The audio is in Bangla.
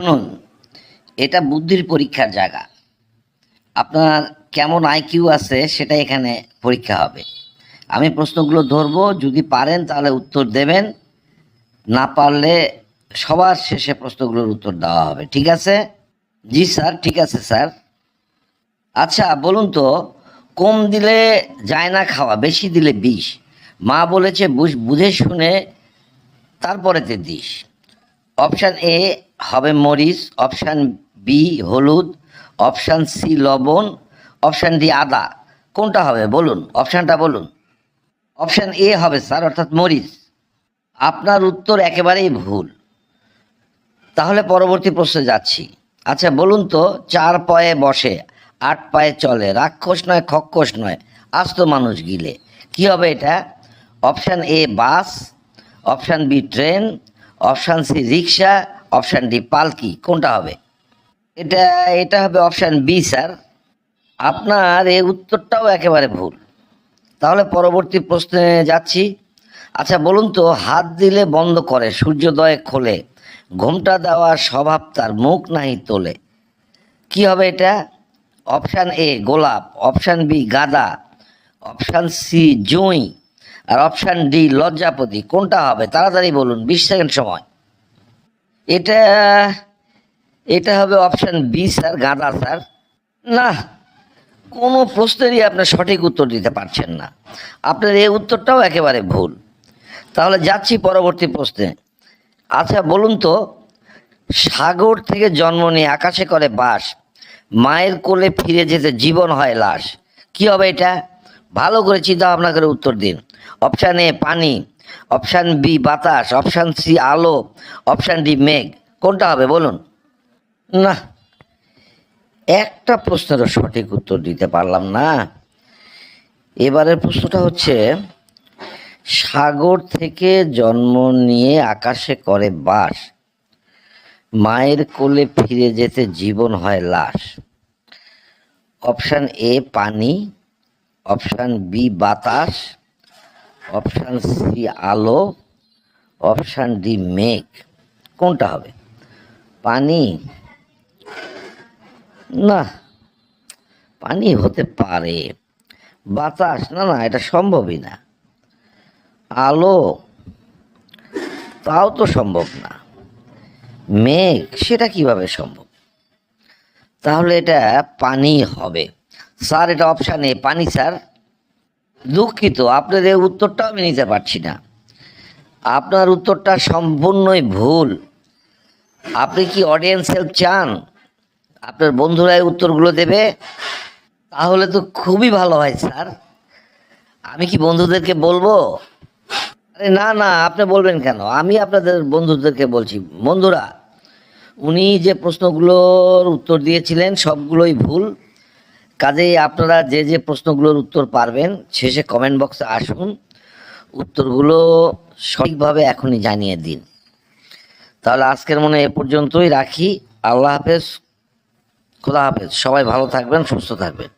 শুনুন, এটা বুদ্ধির পরীক্ষার জায়গা। আপনার কেমন আইকিউ আছে সেটা এখানে পরীক্ষা হবে। আমি প্রশ্নগুলো ধরবো, যদি পারেন তাহলে উত্তর দেবেন, না পারলে সবার শেষে প্রশ্নগুলোর উত্তর দেওয়া হবে, ঠিক আছে? জি স্যার, ঠিক আছে স্যার। আচ্ছা বলুন তো, কম দিলে যায় না খাওয়া, বেশি দিলে বিষ। মা বলেছে বুঝ- শুনে তারপরেতে দিস। অপশান এ হবে মরিচ অপশান বি হলুদ অপশান সি লবণ অপশান ডি আদা। কোনটা হবে? বলুন অপশানটা বলুন। অপশান এ হবে স্যার, অর্থাৎ মরিচ। আপনার উত্তর একেবারেই ভুল। তাহলে পরবর্তী প্রশ্নে যাচ্ছি। আচ্ছা বলুন তো, চার পায়ে বসে, আট পায়ে চলে, রাক্ষস নয়, খক্ষস নয়, আস্ত মানুষ গিলে। কি হবে এটা? Option A bus option B train option C rickshaw option D, পালকি, কোনটা হবে? এটা এটা হবে অপশান বি, স্যার। আপনার এই উত্তরটাও একেবারে ভুল। তাহলে পরবর্তী প্রশ্নে যাচ্ছি। আচ্ছা বলুন তো, হাত দিলে বন্ধ করে, সূর্যোদয় খোলে, ঘোমটা দেওয়ার স্বভাব তার মুখ নাহি তোলে। কি হবে এটা? অপশান এ, গোলাপ, অপশান বি, গাদা, অপশান সি, জুঁই, আর অপশান ডি, লজ্জাপতি, কোনটা হবে? তাড়াতাড়ি বলুন, বিশ সেকেন্ড সময়। এটা এটা হবে অপশান বি স্যার গাদা স্যার না, কোনো প্রশ্নেরই আপনার সঠিক উত্তর দিতে পারছেন না। আপনার এই উত্তরটাও একেবারে ভুল। তাহলে যাচ্ছি পরবর্তী প্রশ্নে। আচ্ছা বলুন তো, সাগর থেকে জন্ম নিয়ে আকাশে করে বাস, মায়ের কোলে ফিরে যেতে জীবন হয় লাশ, কি হবে এটা? ভালো করে চিন্তা ভাবনা করে উত্তর দিন। অপশান এ পানি। অপশান বি বাতাস। অপশান সি আলো। অপশান ডি মেঘ। কোনটা হবে, বলুন? না। একটা প্রশ্নেরও সঠিক উত্তর দিতে পারলাম না। এবারের প্রশ্নটা হচ্ছে, সাগর থেকে জন্ম নিয়ে আকাশে করে বাস। মায়ের কোলে ফিরে যেতে জীবন হয় লাশ। অপশান এ পানি। অপশান বি বাতাস। অপশান সি আলো। অপশান ডি মেঘ। কোনটা হবে? পানি? না, পানি হতে পারে। বাতাস? না না, এটা সম্ভবই না। আলো? তাও তো সম্ভব না। মেঘ? সেটা কীভাবে সম্ভব? তাহলে এটা পানি হবে। স্যার, এটা অপশান এ পানি, স্যার? দুঃখিত আপনার এই উত্তরটা আমি নিতে পারছি না। আপনার উত্তরটা সম্পূর্ণই ভুল। আপনি কি অডিয়েন্স হেল্প চান? আপনার বন্ধুরা এই উত্তরগুলো দেবে? তাহলে তো খুবই ভালো হয়, স্যার। আমি কি বন্ধুদেরকে বলব? আরে না না, আপনি বলবেন কেন? আমি আপনাদের বন্ধুদেরকে বলছি, বন্ধুরা, উনি যে প্রশ্নগুলোর উত্তর দিয়েছিলেন, সবগুলোই ভুল। কাজেই আপনারা যে যে প্রশ্নগুলোর উত্তর পারবেন, শেষে কমেন্ট বক্সে আসুন। উত্তরগুলো সঠিকভাবে এখনই জানিয়ে দিন। তাহলে আজকের মনে এ পর্যন্তই রাখি। আল্লাহ হাফেজ। খোদা হাফেজ। সবাই ভালো থাকবেন, সুস্থ থাকবেন।